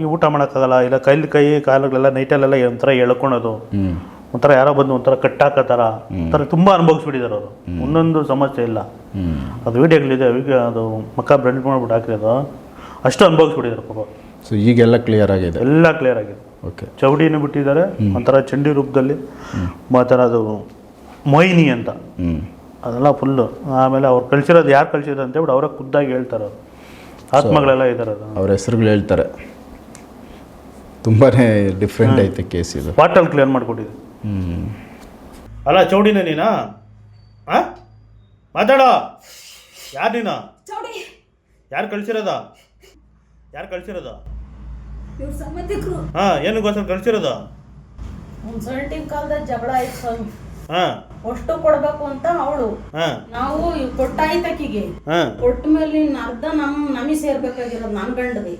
ಈ ಊಟ ಮಾಡೋಕ್ಕಾಗಲ್ಲ ಇಲ್ಲ ಕೈಲಿ ಕೈ ಕಾಲುಗಳೆಲ್ಲ ನೈಟಲ್ಲೆಲ್ಲ ಒಂಥರ ಎಳ್ಕೊಳೋದು. ಒಂಥರ ಯಾರೋ ಬಂದು ಒಂಥರ ಕಟ್ಟಾಕತ್ತಾರ. ಒಂಥರ ತುಂಬ ಅನುಭವಿಸ್ಬಿಟ್ಟಿದ್ದಾರೆ ಅವರು. ಒಂದೊಂದು ಸಮಸ್ಯೆ ಇಲ್ಲ. ಅದು ವೀಡಿಯೋಗಳಿದೆ ಈಗ ಅದು ಮಕ್ಕ ಬ್ರೆಂಡ್ ಮಾಡ್ಬಿಟ್ಟು ಹಾಕಿರೋದು. ಅಷ್ಟು ಅನುಭವಿಸ್ಬಿಟ್ಟಿದ್ದಾರೆ ಪಾಪ. ಸೊ ಈಗೆಲ್ಲ ಕ್ಲಿಯರ್ ಆಗಿದೆ. ಎಲ್ಲ ಕ್ಲಿಯರ್ ಆಗಿದೆ. ಓಕೆ ಚೌಡಿನೂ ಬಿಟ್ಟಿದ್ದಾರೆ ಒಂಥರ ಚಂಡಿ ರೂಪದಲ್ಲಿ. ಮತ್ತು ಅದು ಮೊಯ್ನಿ ಅಂತ. ಅದೆಲ್ಲ ಫುಲ್ಲು ಆಮೇಲೆ ಅವ್ರು ಕಳಿಸಿರೋದು ಯಾರು ಕಳಿಸಿದ್ರು ಅಂತ ಹೇಳ್ಬಿಟ್ಟು ಅವರೇ ಖುದ್ದಾಗಿ ಹೇಳ್ತಾರೆ ಅವ್ರು. ಆತ್ಮಗಳೆಲ್ಲ ಇದ್ದಾರೆ ಅದು. ಅವ್ರ ಹೆಸರುಗಳು ಹೇಳ್ತಾರೆ. ತುಂಬಾ ಡಿಫ್ರೆಂಟ್ ಐತೆ ಕೇಸ್ ಇದು. ಬಾಟಲ್ ಕ್ಲಿಯರ್ ಮಾಡಿಕೊಟ್ಟಿದ್ದೆ. ಹ್ಞೂ ಅಲ್ಲ ಚೌಡಿನ ನೀನಾ? ಆ? ಮಾತಾಡೋ? ಯಾರು ನೀನು? ಚೌಡಿ. ಯಾರು ಕಳ್ಸಿರೋದ? ಯಾರು ಕಳ್ಸಿರೋದ? ಇವ್ರ ಸಂಬಂಧಿಕರು. ಹಾಂ ಏನಕ್ಕೋಸ್ಕರ ಕಳ್ಸಿರೋದ? ಒಂದು ಕಾಲದ ಜಗಳ ಆಯ್ತು ಸ್ವಾಮಿ. ಹಾಂ. ಅಷ್ಟು ಕೊಡ್ಬೇಕು ಅಂತ ಅವಳು. ನಾವು ಇವ್ ಕೊಟ್ಟಾಯ್ತು ಆಕಿಗೆ ಹಾಂ. ಕೊಟ್ಟ ಮೇಲೆ ಅರ್ಧ ನಮ್ ನಮಿ ಸೇರ್ಬೇಕಾಗಿರೋದು ನನ್ ಗಂಡದಿ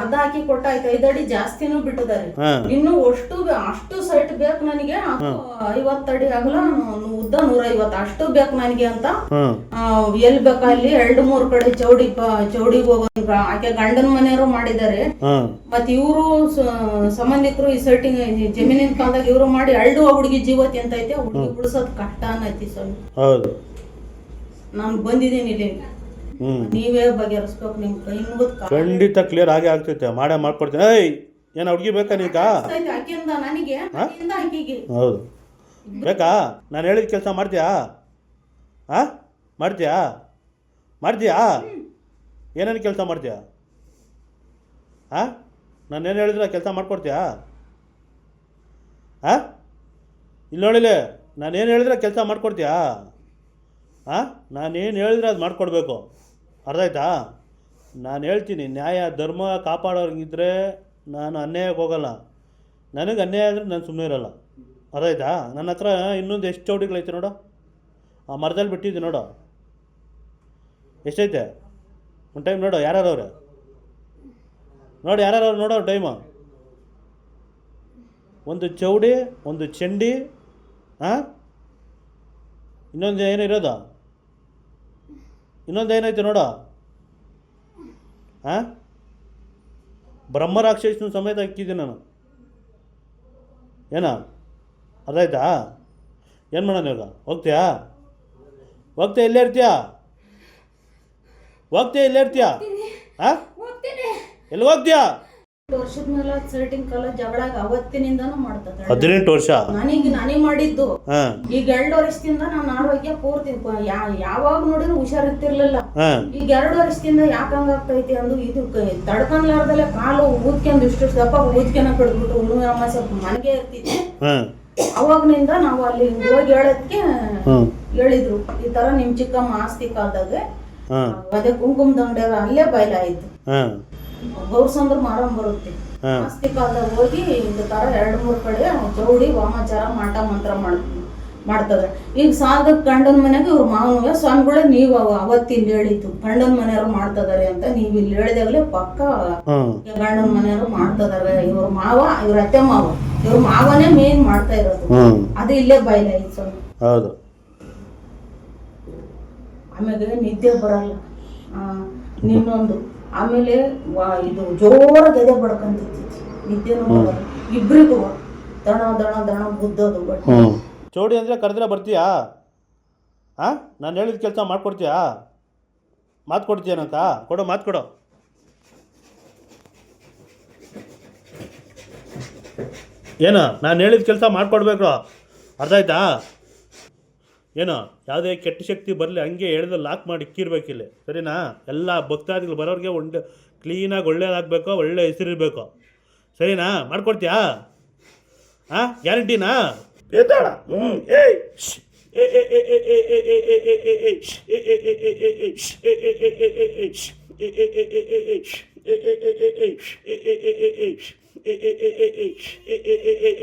ಅರ್ಧ ಹಾಕಿ ಕೊಟ್ಟಾಯ್ತು ಐದಡಿ ಜಾಸ್ತಿನೂ ಬಿಟ್ಟಿದಾರೆ. ಇನ್ನು ಅಷ್ಟು ಅಷ್ಟು ಸೈಟ್ ಬೇಕು ನನಗೆ ಐವತ್ತಡಿ ಆಗಲ್ಲ ಉದ್ದ ನೂರ ಐವತ್ತು ಅಷ್ಟು ಬೇಕು ನನಗೆ ಅಂತ. ಎಲ್ ಬೇಕಾ ಅಲ್ಲಿ ಎರಡು ಮೂರು ಕಡೆ ಚೌಡಿ ಚೌಡಿ ಚೌಡಿಗೆ ಹೋಗೋದು. ಆಕೆ ಗಂಡನ ಮನೆಯವರು ಮಾಡಿದ್ದಾರೆ. ಮತ್ ಇವರು ಸಂಬಂಧಿಕರು ಈ ಸೈಟಿಂಗ್ ಜಮೀನಿನ ಕಾಲದಾಗ ಇವರು ಮಾಡಿ ಎರಡು ಹುಡುಗಿ ಜೀವತಿ ಅಂತ ಐತೆ ಹುಡುಗಿ ಉಳಿಸೋದು ಕಷ್ಟ ಅನ್ನೈತಿ ಸ್ವಾಮಿ ಹೌದು. ನಾನು ಬಂದಿದ್ದೀನಿ ಇಲ್ಲಿ. ಹ್ಞೂ ನೀವೇ ಬಗೆಹರಿಸ್ಬೇಕು ನಿಮ್ ಕೈ ಮುಗಿದ್ ಖಂಡಿತ ಕ್ಲಿಯರ್ ಆಗೇ ಆಗ್ತೈತೆ. ಮಾಡೇ ಮಾಡ್ಕೊಡ್ತೀನಿ. ಏಯ್ ಏನು ಹುಡುಗಿ ಬೇಕಾ ನೀಕ ಆಕೆಯಿಂದ ನನಗೆ ಆಕೆಗೆ. ಹೌದು. ಬೇಕಾ? ನಾನು ಹೇಳಿದ ಕೆಲಸ ಮಾಡ್ತೀಯಾ? ಹಾಂ? ಮಾಡ್ತೀಯಾ? ಮಾಡ್ತೀಯಾ? ಏನೇನು ಕೆಲಸ ಮಾಡ್ತೀಯಾ? ಹಾಂ? ನಾನು ಏನು ಹೇಳಿದ್ರೆ ಕೆಲಸ ಮಾಡ್ಕೊಡ್ತೀಯಾ? ಹಾಂ? ಇಲ್ಲಿ ನೋಡಿಲೆ? ನಾನೇನು ಹೇಳಿದ್ರೆ ಕೆಲಸ ಮಾಡ್ಕೊಡ್ತೀಯಾ? ಹಾಂ ನಾನೇನು ಹೇಳಿದ್ರೆ ಅದು ಮಾಡಿಕೊಡ್ಬೇಕು. ಅರ್ಥ ಆಯ್ತಾ ನಾನು ಹೇಳ್ತೀನಿ, ನ್ಯಾಯ, ಧರ್ಮ ಕಾಪಾಡೋರಿಗಿದ್ರೆ ನಾನು ಅನ್ಯಾಯಕ್ಕೆ ಹೋಗಲ್ಲ. ನನಗೆ ಅನ್ಯಾಯ ಆದರೆ ನಾನು ಸುಮ್ಮನೆ ಇರಲ್ಲ. ಅರ್ಥ ಆಯ್ತಾ ನನ್ನ ಹತ್ರ ಇನ್ನೊಂದು ಎಷ್ಟು ಚೌಡಿಗಳೈತೆ ನೋಡು? ಆ ಮರದಲ್ಲಿ ಬಿಟ್ಟಿದ್ದೆ ನೋಡು. ಎಷ್ಟೈತೆ? ಒಂದು ಟೈಮ್ ನೋಡು ಯಾರ್ಯಾರು ಅವ್ರೆ ನೋಡಿ ಯಾರ್ಯಾರು ಅವ್ರು ನೋಡೋ, ಟೈಮು. ಒಂದು ಚೌಡಿ, ಒಂದು ಚಂಡಿ ಹಾಂ? ಇನ್ನೊಂದು ಇರೋದ? ಇನ್ನೊಂದು ಏನೈತೆ ನೋಡ. ಹಾಂ? ಬ್ರಹ್ಮರಾಕ್ಷಸನ ಸಮೇತ ಇಕ್ಕಿದ್ದೀನಿ ನಾನು. ಏನ? ಅದಾಯ್ತಾ? ಏನು ಮಾಡೋಣ ಇವಾಗ? ಹೋಗ್ತೀಯಾ? ಹೋಗ್ತೀಯ? ಎಲ್ಲೇ ಇರ್ತೀಯಾ? ಹೋಗ್ತೀಯ? ಎಲ್ಲೇ ಇರ್ತೀಯಾ? ಹಾಂ? ಎಲ್ಲಿ ಹೋಗ್ತೀಯಾ? ವರ್ಷದ ಮೇಲೆ ಸೈಟಿಂಗ್ ಕಾಲ ಜಗಳ ಅವತ್ತಿನಿಂದಾನು ಮಾಡ್ತದೆ ಹದಿನೆಂಟು ವರ್ಷ? ನನಗೆ ನನಗೆ ಮಾಡಿದ್ದು. ಹಾಂ. ಈಗ ಎರಡು ವರ್ಷದಿಂದ ನಾನು ಆರೋಗ್ಯ ಪೂರ್ತಿ ಯಾ- ಯಾವಾಗ ನೋಡಿದ್ರು ಹುಷಾರ್ ಇರ್ತಿರ್ಲಿಲ್ಲ ಈಗ ಎರಡು ವರ್ಷದಿಂದ ಯಾಕಂಗ ಆಗ್ತೈತಿ ಅಂದು ಇದು ಕ- ಕಾಲು ಊದ್ಕೊಂಡು ಇಷ್ಟು ದಪ್ಪ ಊದ್ಕೆನ ಕಡ್ಬಿಟ್ಟು ಹುಣ್ಣು ಸ್ವಲ್ಪ ಮನೆಗೆ ಇರ್ತಿದ್ದೆ ಹಾಂ. ಅವಾಗ್ನಿಂದ ನಾವು ಅಲ್ಲಿ ಹೋಗಿ ಹೇಳೋದಕ್ಕೆ ಹ್ಞೂ ಹೇಳಿದ್ರು. ಈ ತರ ನಿಮ್ ಚಿಕ್ಕಮ್ಮ ಆಸ್ತಿ ಕಾಲದಾಗ ಹಾಂ. ಅದೇ ಕುಂಕುಮದ ಅಂಗಡಿಯಾಗ ಅಲ್ಲೇ ಬಯಲಾಯ್ತು ಹಾಂ. ಗೌರ್ಸಂದ್ರ ಮಾಡೋ ಬರುತ್ತೆ. ಅಸ್ತಿ ಕಾಲದಾಗ ಹೋಗಿ ಇದು ತರ ಎರಡು ಮೂರ್ ಕಡೆ ಜೋಡಿ ವಾಮಾಚಾರ ಮಾಟ ಮಂತ್ರ ಮಾಡ್ತೀವಿ ಮಾಡ್ತಾರೆ ಈಗ ಸಾಲದ ಗಂಡನ ಮನೆಗೆ ಇವ್ರ ಮಾವನಿಗೆ ಸ್ವಾಮಿಗಳ ನೀವು ಅವತ್ತು ಇಲ್ಲಿ ಹೇಳಿತ್ತು ಗಂಡನ ಮನೆಯವ್ರು ಮಾಡ್ತದಾರೆ ಅಂತ ನೀವು ಇಲ್ಲಿ ಹೇಳಿದಾಗಲೇ ಪಕ್ಕ ಗಂಡನ ಮನೆಯವ್ರು ಮಾಡ್ತದಾರೆ. ಇವ್ರ ಮಾವ ಇವ್ರ ಅತ್ತೆ ಮಾವ. ಇವ್ರ ಮಾವನೇ ಮೇನ್ ಮಾಡ್ತಾ ಇರೋದು. ಅದು ಇಲ್ಲೇ ಬಯಲ ಸ್ವಾಮಿ ಹೌದು. ಆಮೇಲೆ ನಿದ್ದೆ ಬರಲ್ಲ. ನಿನ್ನೊಂದು ಆಮೇಲೆ ಇದು ಜೋರ ಗೆದೆ ಬಡ್ಕಂತಿತ್ತು ನಿದ್ದೆನೂ ಬರಲ್ಲ ಇಬ್ರಿಗೂ ದಣ ದಣ ದಣ ಹ್ಞೂ ಚೌಡಿ ಅಂದರೆ ಕರೆದ್ರೆ ಬರ್ತೀಯಾ? ಹಾಂ ನಾನು ಹೇಳಿದ ಕೆಲಸ ಮಾಡ್ಕೊಡ್ತೀಯಾ? ಮಾತು ಕೊಡ್ತೀಯನಂತ ಕೊಡು ಮಾತು ಕೊಡು. ಏನು ನಾನು ಹೇಳಿದ ಕೆಲಸ ಮಾಡಿಕೊಡ್ಬೇಕು. ಅರ್ಥ ಆಯ್ತಾ? ಏನು ಯಾವುದೇ ಕೆಟ್ಟ ಶಕ್ತಿ ಬರಲಿ ಹಂಗೆ ಎಳೆದು ಲಾಕ್ ಮಾಡಿ ಇಕ್ಕಿರ್ಬೇಕಿಲ್ಲ ಸರಿನಾ ಎಲ್ಲ ಭಕ್ತಾದಿಗಳು ಬರೋರಿಗೆ ಒಂದು ಕ್ಲೀನಾಗಿ ಒಳ್ಳೇದಾಗಬೇಕು ಒಳ್ಳೆ ಹೆಸರಿರಬೇಕು ಸರಿನಾ ಮಾಡ್ಕೊಡ್ತೀಯಾ ಹಾಂ ಗ್ಯಾರಂಟಿನಾ ಏ ಹ್ಞೂ ಏಯ್ ಏ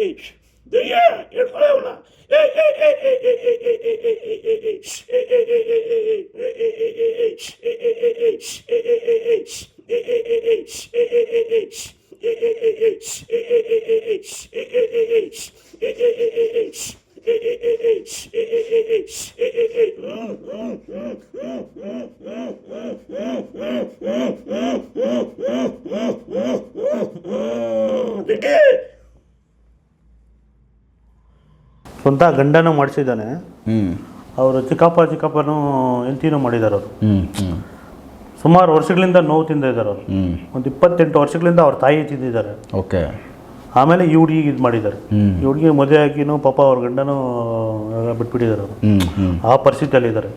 ಏ Efraim Yeah. ಸ್ವಂತ ಗಂಡನೂ ಮಾಡಿಸಿದ್ದಾನೆ. ಅವರು ಚಿಕ್ಕಪ್ಪ ಚಿಕ್ಕಪ್ಪನೂ ಹೆಂಡ್ತಿನೂ ಮಾಡಿದ್ದಾರೆ ಅವರು. ಸುಮಾರು ವರ್ಷಗಳಿಂದ ನೋವು ತಿಂದಿದ್ದಾರೆ ಅವರು. ಒಂದು ಇಪ್ಪತ್ತೆಂಟು ವರ್ಷಗಳಿಂದ ಅವ್ರ ತಾಯಿ ತಿಂದಿದ್ದಾರೆ. ಓಕೆ. ಆಮೇಲೆ ಈ ಹುಡುಗಿಗೆ ಇದು ಮಾಡಿದ್ದಾರೆ. ಈ ಹುಡುಗಿ ಮದುವೆ ಆಗಿನೂ ಪಾಪ ಅವ್ರ ಗಂಡನೂ ಬಿಟ್ಬಿಟ್ಟಿದ್ದಾರೆ ಅವರು. ಆ ಪರಿಸ್ಥಿತಿಯಲ್ಲಿ ಇದ್ದಾರೆ.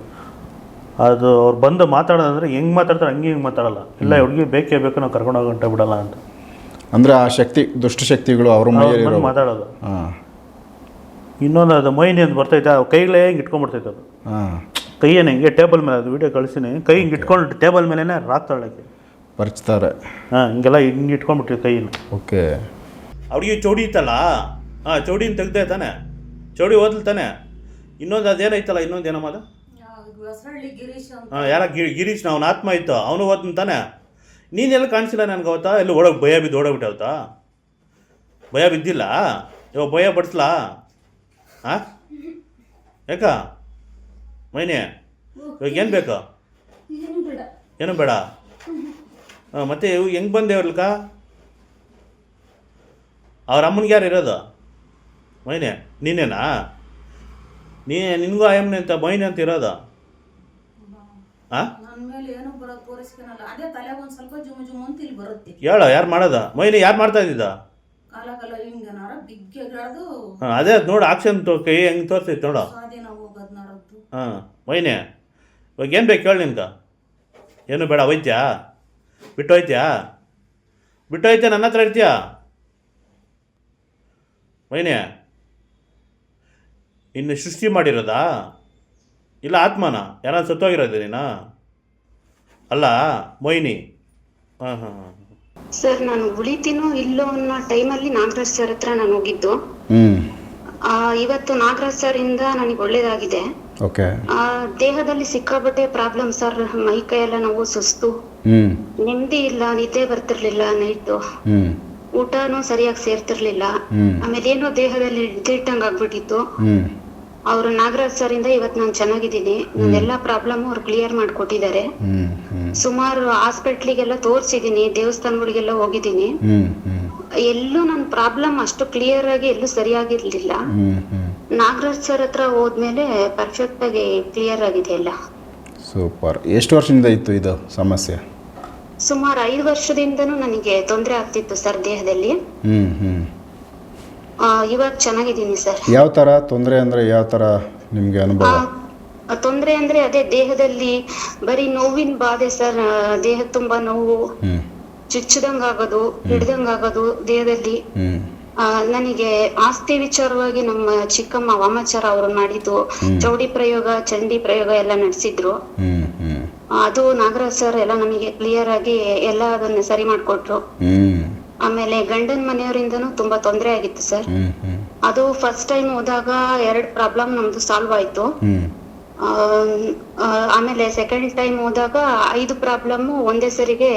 ಅದು ಅವ್ರು ಬಂದು ಮಾತಾಡೋದಂದ್ರೆ ಹೆಂಗೆ ಮಾತಾಡ್ತಾರೆ ಹಂಗೆ ಹಿಂಗೆ ಮಾತಾಡಲ್ಲ. ಇಲ್ಲ ಹುಡುಗಿ ಬೇಕೇ ಬೇಕು ನಾವು ಕರ್ಕೊಂಡು ಹೋಗಂಟ ಬಿಡಲ್ಲ ಅಂತ. ಅಂದರೆ ಆ ಶಕ್ತಿ ದುಷ್ಟಶಕ್ತಿಗಳು ಅವ್ರ ಮಾತಾಡೋದು. ಇನ್ನೊಂದು ಅದು ಮೈನಿ ಅಂತ ಬರ್ತೈತೆ ಆ ಕೈಗಳೇ ಹಿಂಗೆ ಇಟ್ಕೊಂಡ್ಬಿಡ್ತೈತೆ ಅದು. ಹಾಂ. ಕೈಯೇನೆ ಹಿಂಗೆ ಟೇಬಲ್ ಮೇಲೆ ಅದು ವೀಡಿಯೋ ಕಳಿಸಿನಿ ಕೈ ಹಿಂಗೆ ಇಟ್ಕೊಂಡು ಟೇಬಲ್ ಮೇಲೇ ರಾಕ್ತಾಳಕ್ಕೆ ಬರ್ಚ್ತಾರೆ ಹಾಂ ಹಿಂಗೆಲ್ಲ ಹಿಂಗೆ ಇಟ್ಕೊಂಡ್ಬಿಟ್ಟಿವಿ ಕೈಯನ್ನು. ಓಕೆ. ಅವ್ರಿಗೆ ಚೌಡಿ ಇತ್ತಲ್ಲ? ಹಾಂ ಚೌಡಿನ ತೆಗ್ದೆ ತಾನೆ. ಚೌಡಿ ಓದ್ಲು ತಾನೆ. ಇನ್ನೊಂದು ಅದೇನೈತಲ್ಲ ಇನ್ನೊಂದು ಏನಮ್ಮ ಅದು? ಗಿರೀಶ್ ಅಂತ. ಹಾಂ ಯಾರ ಗಿ ಗಿರೀಶ್ ಅವನ ಆತ್ಮ ಇತ್ತು ಅವನು ಓದ್ನ ತಾನೆ. ನೀನೆಲ್ಲ ಕಾಣಿಸಿಲ್ಲ ನನಗೆ ಅವತ್ತಾ ಎಲ್ಲ ಒಳಗೆ ಭಯ ಬಿದ್ದು ಓಡೋಗ್ಬಿಟ್ಟವತ್ತ ಭಯ ಬಿದ್ದಿಲ್ಲ? ಇವಾಗ ಭಯ ಪಡಿಸ್ಲಾ? ಹಾಂ ಯಾಕ? ಮೈನೆ ಇವಾಗ ಏನು ಬೇಕು? ಏನು ಬೇಡ. ಹಾಂ ಮತ್ತೆ ಇವು ಹೆಂಗೆ ಬಂದೆ ಅವ್ರಲ್ಕ ಅವ್ರ ಅಮ್ಮನಿಗೆ ಯಾರು ಇರೋದು? ಮೈನೆ ನೀನೇನಾ ನೀ ನಿನಗೂ ಆಯಮ್ಮನೆ ಅಂತ ಮೈನೆ ಅಂತ ಇರೋದು? ಹೇಳು ಯಾರು ಮಾಡೋದ? ಮೈನೆ ಯಾರು ಮಾಡ್ತಾ ಇದ್ದಿದ್ದ? ಅದೇ ಅದು ನೋಡು ಆಕ್ಷನ್ ತೋ ಕೈ ಹೆಂಗೆ ತೋರಿಸ್ತೈತೆ ನೋಡು. ಹಾಂ ಒಯ್ನೆ ಇವಾಗ ಏನು ಬೇಕು ಕೇಳಿ ನಿನ್ಗೆ? ಏನು ಬೇಡ ಹೋಯ್ತ್ಯಾ? ಬಿಟ್ಟು ಹೋಯ್ತ್ಯಾ ಬಿಟ್ಟು ಹೋಯ್ತ್ಯಾ ನನ್ನ ಹತ್ರ ಇರ್ತೀಯಾ? ಒಯ್ನೆ ಇನ್ನು ಸೃಷ್ಟಿ ಮಾಡಿರೋದಾ? ಇಲ್ಲ ಆತ್ಮನ? ಯಾರು ಸತ್ತೋಗಿರೋದು ನೀನಾ? ಅಲ್ಲ ಮೊಯ್ನಿ ಹಾಂ ಹಾಂ ಹಾಂ. ಸರ್ ನಾನು ಉಳಿತೀನೋ ಇಲ್ಲೋ ಅನ್ನೋ ಟೈಮಲ್ಲಿ ನಾಗರಾಜ್ ಸರ್ ಹತ್ರ ನಾನು ಹೋಗಿದ್ದು. ಆ, ಇವತ್ತು ನಾಗರಾಜ್ ಸರ್ ಇಂದ ನನಗೆ ಒಳ್ಳೇದಾಗಿದೆ. ಓಕೆ. ಆ, ದೇಹದಲ್ಲಿ ಸಿಕ್ಕಾಪಟ್ಟೆ ಪ್ರಾಬ್ಲಮ್ ಸರ್ ಮೈ ಕೈ ಎಲ್ಲ ನೋವು ಸುಸ್ತು. ನೆಮ್ಮದಿ ಇಲ್ಲ ನಿದ್ದೆ ಬರ್ತಿರ್ಲಿಲ್ಲ ನೈಟ್. ಊಟನೂ ಸರಿಯಾಗಿ ಸೇರ್ತಿರ್ಲಿಲ್ಲ. ಆಮೇಲೆ ಏನೋ ದೇಹದಲ್ಲಿ ಹಿಡ್ದಿಟ್ಟಂಗ್ ಆಗ್ಬಿಟ್ಟಿತ್ತು. ಅವ್ರು ನಾಗರಾಜ್ ಸರ್ ಇಂದ ಇವತ್ತು ನಾನು ಚೆನ್ನಾಗಿದ್ದೀನಿ. ಎಲ್ಲಾ ಪ್ರಾಬ್ಲಮ್ ಅವ್ರು ಕ್ಲಿಯರ್ ಮಾಡ್ಕೊಟ್ಟಿದ್ದಾರೆ. ಸುಮಾರು ಹಾಸ್ಪಿಟ್ಲಿಗೆಲ್ಲ ತೋರ್ಸಿದೀನಿ ದೇವಸ್ಥಾನಗಳಿಗೆಲ್ಲ ಹೋಗಿದ್ದೀನಿ. ಎಲ್ಲೂ ನನ್ನ ಪ್ರಾಬ್ಲಮ್ ಅಷ್ಟು ಕ್ಲಿಯರ್ ಆಗಿ ಎಲ್ಲೂ ಸರಿಯಾಗಿರ್ಲಿಲ್ಲ. ನಾಗರಾಜ್ ಸರ್ ಹತ್ರ ಹೋದ್ಮೇಲೆ ಪರ್ಫೆಕ್ಟ್ ಆಗಿ ಕ್ಲಿಯರ್ ಆಗಿದೆ ಎಲ್ಲ. ಸೂಪರ್. ಎಷ್ಟು ವರ್ಷದಿಂದ ಇತ್ತು ಇದು ಸಮಸ್ಯೆ? ಸುಮಾರು ಐದು ವರ್ಷದಿಂದನೂ ನನಗೆ ತೊಂದರೆ ಆಗ್ತಿತ್ತು ಸರ್ ದೇಹದಲ್ಲಿ. ಇವಾಗ ಚೆನ್ನಾಗಿದ್ದೀನಿ ಸರ್. ಯಾವ ತರ ತೊಂದರೆ ಅಂದ್ರೆ ಯಾವ ತರ ನಿಮಗೆ ಅನುಭವ? ತೊಂದರೆ ಅಂದ್ರೆ ಅದೇ ದೇಹದಲ್ಲಿ ಬರೀ ನೋವಿನ ಬಾಧೆ ಸರ್ ದೇಹ ತುಂಬಾ ನೋವು ಚುಚ್ಚದಂಗ ಆಗೋದು ಹಿಡ್ದಂಗ್ ಆಗೋದು ದೇಹದಲ್ಲಿ. ನನಗೆ ಆಸ್ತಿ ವಿಚಾರವಾಗಿ ನಮ್ಮ ಚಿಕ್ಕಮ್ಮ ವಾಮಾಚಾರ ಅವರು ಮಾಡಿದ್ದು ಚೌಡಿ ಪ್ರಯೋಗ ಚಂಡಿ ಪ್ರಯೋಗ ಎಲ್ಲ ನಡೆಸಿದ್ರು. ಅದು ನಾಗರಾಜ್ ಸರ್ ಎಲ್ಲ ನಮಗೆ ಕ್ಲಿಯರ್ ಆಗಿ ಎಲ್ಲ ಅದನ್ನ ಸರಿ ಮಾಡ್ಕೊಟ್ರು. ಆಮೇಲೆ ಗಂಡನ ಮನೆಯವರಿಂದನೂ ತುಂಬಾ ತೊಂದರೆ ಆಗಿತ್ತು ಸರ್. ಅದು ಫಸ್ಟ್ ಟೈಮ್ ಹೋದಾಗ ಎರಡು ಪ್ರಾಬ್ಲಮ್ ನಮ್ದು ಸಾಲ್ವ್ ಆಯ್ತು. ಆಮೇಲೆ ಸೆಕೆಂಡ್ ಟೈಮ್ ಹೋದಾಗ ಐದು ಪ್ರಾಬ್ಲಮ್ ಒಂದೇ ಸರಿಗೆ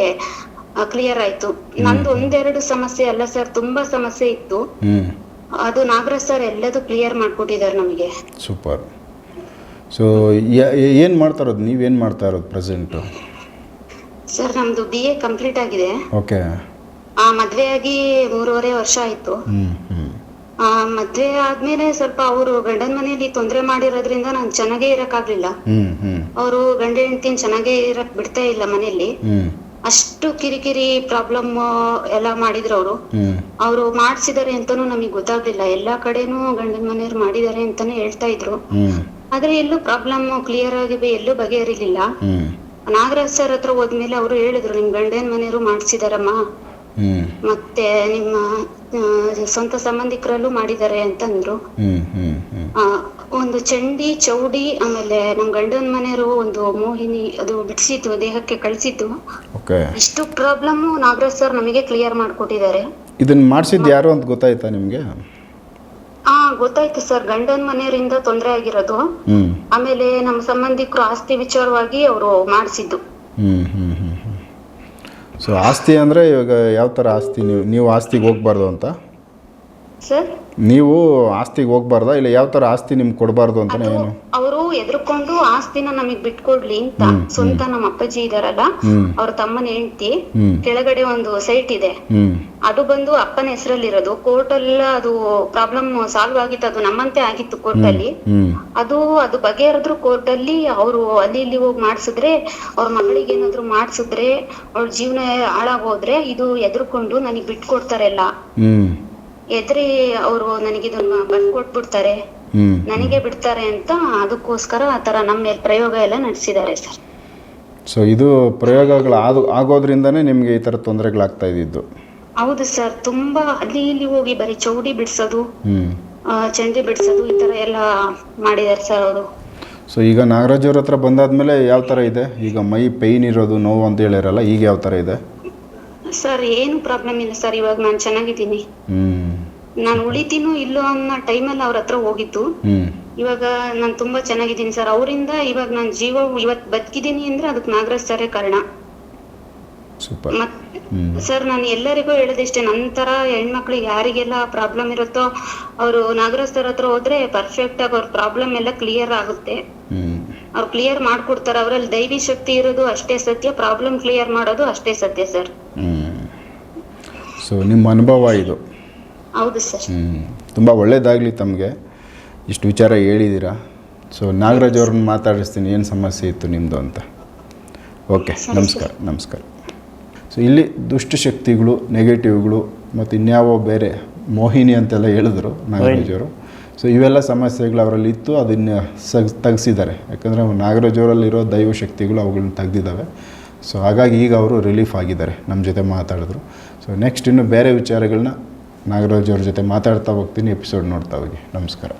ಕ್ಲಿಯರ್ ಆಯ್ತು. ನಂದು ಒಂದೆರಡು ಸಮಸ್ಯೆ ಅಲ್ಲ ಸರ್ ತುಂಬಾ ಸಮಸ್ಯೆ ಇತ್ತು. ಅದು ನಾಗರಾಜ್ ಸರ್ ಎಲ್ಲದೂ ಕ್ಲಿಯರ್ ಮಾಡ್ಕೊಟ್ಟಿದ್ದಾರೆ ನಮಗೆ. ಸೂಪರ್. ಸೊ ಏನು ಮಾಡ್ತಾ ಇರೋದು? ನೀವೇನ್ ಮಾಡ್ತಾ ಇರೋದು ಪ್ರೆಸೆಂಟು ಸರ್ ನಮ್ದು ಬಿ ಎ ಕಂಪ್ಲೀಟ್ ಆಗಿದೆ. ಓಕೆ ಆ ಮದ್ವೆ ಆಗಿ ಮೂರುವರೆ ವರ್ಷ ಆಯ್ತು. ಆ ಮದ್ವೆ ಆದ್ಮೇಲೆ ಸ್ವಲ್ಪ ಅವರು ಗಂಡನ ಮನೆಯಲ್ಲಿ ತೊಂದರೆ ಮಾಡಿರೋದ್ರಿಂದ ನಾನು ಚೆನ್ನಾಗೇ ಇರಕ್ಕಾಗ್ಲಿಲ್ಲ. ಅವರು ಗಂಡ ಹೆಂಡತಿನ ಚೆನ್ನಾಗೇ ಇರಕ್ ಬಿಡ್ತಾ ಇಲ್ಲ ಮನೆಯಲ್ಲಿ. ಅಷ್ಟು ಕಿರಿಕಿರಿ ಪ್ರಾಬ್ಲಮ್ ಎಲ್ಲ ಮಾಡಿದ್ರು ಅವರು. ಅವರು ಮಾಡ್ಸಿದಾರೆ ಅಂತಾನು ನಮಗೆ ಗೊತ್ತಾಗ್ಲಿಲ್ಲ. ಎಲ್ಲಾ ಕಡೆನೂ ಗಂಡನ ಮನೆಯವ್ರು ಮಾಡಿದಾರೆ ಅಂತಾನೆ ಹೇಳ್ತಾ ಇದ್ರು. ಆದ್ರೆ ಎಲ್ಲೂ ಪ್ರಾಬ್ಲಮ್ ಕ್ಲಿಯರ್ ಆಗಿ ಎಲ್ಲೂ ಬಗೆಹರಿಲಿಲ್ಲ. ನಾಗರಾಜ್ ಸರ್ ಹತ್ರ ಹೋದ್ಮೇಲೆ ಅವರು ಹೇಳಿದ್ರು ನಿಮ್ ಗಂಡನ ಮನೆಯವರು ಮಾಡ್ಸಿದಾರಮ್ಮ. ಮತ್ತೆ ನಿಮ್ಮ ಸ್ವಂತ ಸಂಬಂಧಿಕರಲ್ಲೂ ಮಾಡಿದ್ದಾರೆ ಅಂತಂದ್ರು. ಆ, ಒಂದು ಚಂಡಿ ಚೌಡಿ ಆಮೇಲೆ ನಮ್ ಗಂಡನ ಮನೆಯವರು ಒಂದು ಮೋಹಿನಿ ಅದು ಬಿಡಿಸಿತ್ತು ದೇಹಕ್ಕೆ ಕಳಿಸಿತ್ತು. ಓಕೆ. ಇಷ್ಟು ಪ್ರಾಬ್ಲಮ್ ನಾಗರಾಜ್ ಸರ್ ನಮಗೆ ಕ್ಲಿಯರ್ ಮಾಡ್ಕೊಟ್ಟಿದ್ದಾರೆ. ಇದನ್ನ ಮಾಡಿಸಿದ್ದು ಯಾರು ಅಂತ ಗೊತ್ತಾಯ್ತಾ ನಿಮಗೆ? ಹಾ ಗೊತ್ತಾಯ್ತು ಸರ್. ಗಂಡನ ಮನೆಯವರಿಂದ ತೊಂದರೆ ಆಗಿರೋದು. ಹ್ಞೂ ಆಮೇಲೆ ನಮ್ಮ ಸಂಬಂಧಿಕರು ಆಸ್ತಿ ವಿಚಾರವಾಗಿ ಅವರು ಮಾಡಿಸಿದ್ದು. ಸೊ ಆಸ್ತಿ ಅಂದರೆ ಇವಾಗ ಯಾವ ಥರ ಆಸ್ತಿ ನೀವು ನೀವು ಆಸ್ತಿಗೆ ಹೋಗ್ಬಾರ್ದು ಅಂತ? ಸರ್ ನೀವು ಆಸ್ತಿಗೆ ಹೋಗ್ಬಾರ್ದಾ? ಇಲ್ಲ ಯಾವ ತರ ಆಸ್ತಿ ನಿಮ್ಗೆ ಕೊಡಬಾರ್ದು ಅಂತ ಅದು ಏನು? ಅವರು ಎದ್ರುಕೊಂಡು ಆಸ್ತಿನ ನಮಗ್ ಬಿಟ್ಕೊಡ್ಲಿ ಅಂತ ಸ್ವಂತ ನಮ್ಮ ಅಪ್ಪಾಜಿ ಇದಾರಲ್ಲ. ಅವ್ರ ತಮ್ಮನ ಹೆಂಡತಿ ಹ್ಮ್. ಕೆಳಗಡೆ ಒಂದು ಸೈಟ್ ಇದೆ. ಹ್ಞೂ ಅದು ಬಂದು ಅಪ್ಪನ ಹೆಸರಲ್ಲಿರೋದು. ಕೋರ್ಟ್ ಎಲ್ಲ ಅದು ಪ್ರಾಬ್ಲಮ್ ಸಾಲ್ವ್ ಆಗಿತ್ತು. ಅದು ನಮ್ಮಂತೆ ಆಗಿತ್ತು ಕೋರ್ಟ್ ಅಲ್ಲಿ ಹ್ಞೂ ಅದು ಅದು ಬಗೆಹರಿದ್ರು ಕೋರ್ಟ್ ಅಲ್ಲಿ ಅವರು ಅಲ್ಲಿ ಇಲ್ಲಿ ಹೋಗಿ ಮಾಡ್ಸಿದ್ರೆ ಅವ್ರ ಮಗಳಿಗೆ ಏನಾದ್ರು ಮಾಡ್ಸಿದ್ರೆ ಅವ್ರ ಜೀವನ ಹಾಳಾಗೋದ್ರೆ ಇದು ಎದ್ರುಕೊಂಡು ನನಗ್ ಬಿಟ್ಕೊಡ್ತಾರೆಲ್ಲ. ಹ್ಞೂ ಎದ್ರಿ ಅವರು ನನಗಿದನ್ನ ಬರ್ಕೊಟ್ಬಿಡ್ತಾರೆ. ನನಗೆ ಬಿಡ್ತಾರೆ ಅಂತ ಅದಕ್ಕೋಸ್ಕರ ಆ ತರ ನಮ್ಮ ಮೇಲೆ ಪ್ರಯೋಗ ಎಲ್ಲ ನಡೆಸಿದ್ದಾರೆ ಸರ್. ಸೊ ಇದು ಪ್ರಯೋಗಗಳು ಆದು ಆಗೋದ್ರಿಂದನೇ ನಿಮಗೆ ಈ ಥರ ತೊಂದರೆಗಳಾಗ್ತಾ ಇದ್ದಿದ್ದು. ಹೌದು ಸರ್ ತುಂಬಾ ಅಲ್ಲಿ ಇಲ್ಲಿ ಹೋಗಿ ಬರೀ ಚೌಡಿ ಬಿಡಿಸೋದು ಚಂದಿ ಬಿಡಿಸೋದು ಈ ತರ ಎಲ್ಲ ಮಾಡಿದ್ದಾರೆ ಸರ್ ಅವರು. ಸೊ ಈಗ ನಾಗರಾಜ್ ಅವ್ರ ಹತ್ರ ಬಂದಾದ್ಮೇಲೆ ಯಾವ ಥರ ಇದೆ? ಈಗ ಮೈ ಪೈನ್ ಇರೋದು ನೋವು ಅಂತ ಹೇಳಿರಲ್ಲ ಈಗ ಯಾವ ಥರ ಇದೆ? ಸರ್ ಏನು ಪ್ರಾಬ್ಲಮ್ ಇಲ್ಲ ಸರ್ ಇವಾಗ ನಾನು ಚೆನ್ನಾಗಿದ್ದೀನಿ. ಹ್ಞೂ ನಾನು ಉಳಿತೀನೋ ಇಲ್ಲೋ ಅನ್ನೋ ಟೈಮಲ್ಲಿ ಅವ್ರ ಹತ್ರ ಹೋಗಿತ್ತು ಇವಾಗ ನಾನು ತುಂಬಾ ಚೆನ್ನಾಗಿದ್ದೀನಿ ಸರ್. ಅವರಿಂದ ಇವಾಗ ನಾನು ಜೀವ ಇವತ್ ಬದುಕಿದ್ದೀನಿ ಅಂದ್ರೆ ಅದಕ್ಕೆ ನಾಗರಾಜ್ ಸರೇ ಕಾರಣ. ಸರ್ ನಾನು ಎಲ್ಲರಿಗೂ ಹೇಳೋದಿಷ್ಟೇ ನಂತರ ಹೆಣ್ಮಕ್ಳಿಗೆ ಯಾರಿಗೆಲ್ಲ ಪ್ರಾಬ್ಲಮ್ ಇರುತ್ತೋ ಅವರು ನಾಗರಾಜ್ ಸರ್ ಹತ್ರ ಹೋದ್ರೆ ಪರ್ಫೆಕ್ಟ್ ಆಗಿ ಅವ್ರ ಪ್ರಾಬ್ಲಮ್ ಎಲ್ಲ ಕ್ಲಿಯರ್ ಆಗುತ್ತೆ. ಅವ್ರು ಕ್ಲಿಯರ್ ಮಾಡ್ಕೊಡ್ತಾರೆ. ಅವರಲ್ಲಿ ದೈವಿ ಶಕ್ತಿ ಇರೋದು ಅಷ್ಟೇ ಸತ್ಯ. ಪ್ರಾಬ್ಲಮ್ ಕ್ಲಿಯರ್ ಮಾಡೋದು ಅಷ್ಟೇ ಸತ್ಯ ಸರ್. ಸೊ ನಿಮ್ಮ ಅನುಭವ ಇದು. ಹೌದು ಸರ್. ಹ್ಞೂ ತುಂಬ ಒಳ್ಳೇದಾಗಲಿ ತಮಗೆ. ಇಷ್ಟು ವಿಚಾರ ಹೇಳಿದ್ದೀರಾ ಸೊ ನಾಗರಾಜ್ ಅವ್ರನ್ನ ಮಾತಾಡಿಸ್ತೀನಿ. ಏನು ಸಮಸ್ಯೆ ಇತ್ತು ನಿಮ್ಮದು ಅಂತ. ಓಕೆ ನಮಸ್ಕಾರ ನಮಸ್ಕಾರ. ಸೊ ಇಲ್ಲಿ ದುಷ್ಟಶಕ್ತಿಗಳು ನೆಗೆಟಿವ್ಗಳು ಮತ್ತು ಇನ್ಯಾವೋ ಬೇರೆ ಮೋಹಿನಿ ಅಂತೆಲ್ಲ ಹೇಳಿದ್ರು ನಾಗರಾಜ್ ಅವರು. ಸೊ ಇವೆಲ್ಲ ಸಮಸ್ಯೆಗಳು ಅವರಲ್ಲಿ ಇತ್ತು. ಅದನ್ನು ಸಗ್ ತೆಗ್ಸಿದ್ದಾರೆ. ಯಾಕಂದರೆ ನಾಗರಾಜ್ ಅವರಲ್ಲಿರೋ ದೈವ ಶಕ್ತಿಗಳು ಅವುಗಳನ್ನ ತೆಗ್ದಿದ್ದಾವೆ. ಸೊ ಹಾಗಾಗಿ ಈಗ ಅವರು ರಿಲೀಫ್ ಆಗಿದ್ದಾರೆ. ನಮ್ಮ ಜೊತೆ ಮಾತಾಡಿದ್ರು. ಸೊ ನೆಕ್ಸ್ಟ್ ಇನ್ನು ಬೇರೆ ವಿಚಾರಗಳನ್ನ ನಾಗರಾಜ್ ಅವ್ರ ಜೊತೆ ಮಾತಾಡ್ತಾ ಹೋಗ್ತೀನಿ ಎಪಿಸೋಡ್ ನೋಡ್ತಾ ಹೋಗಿ. ನಮಸ್ಕಾರ.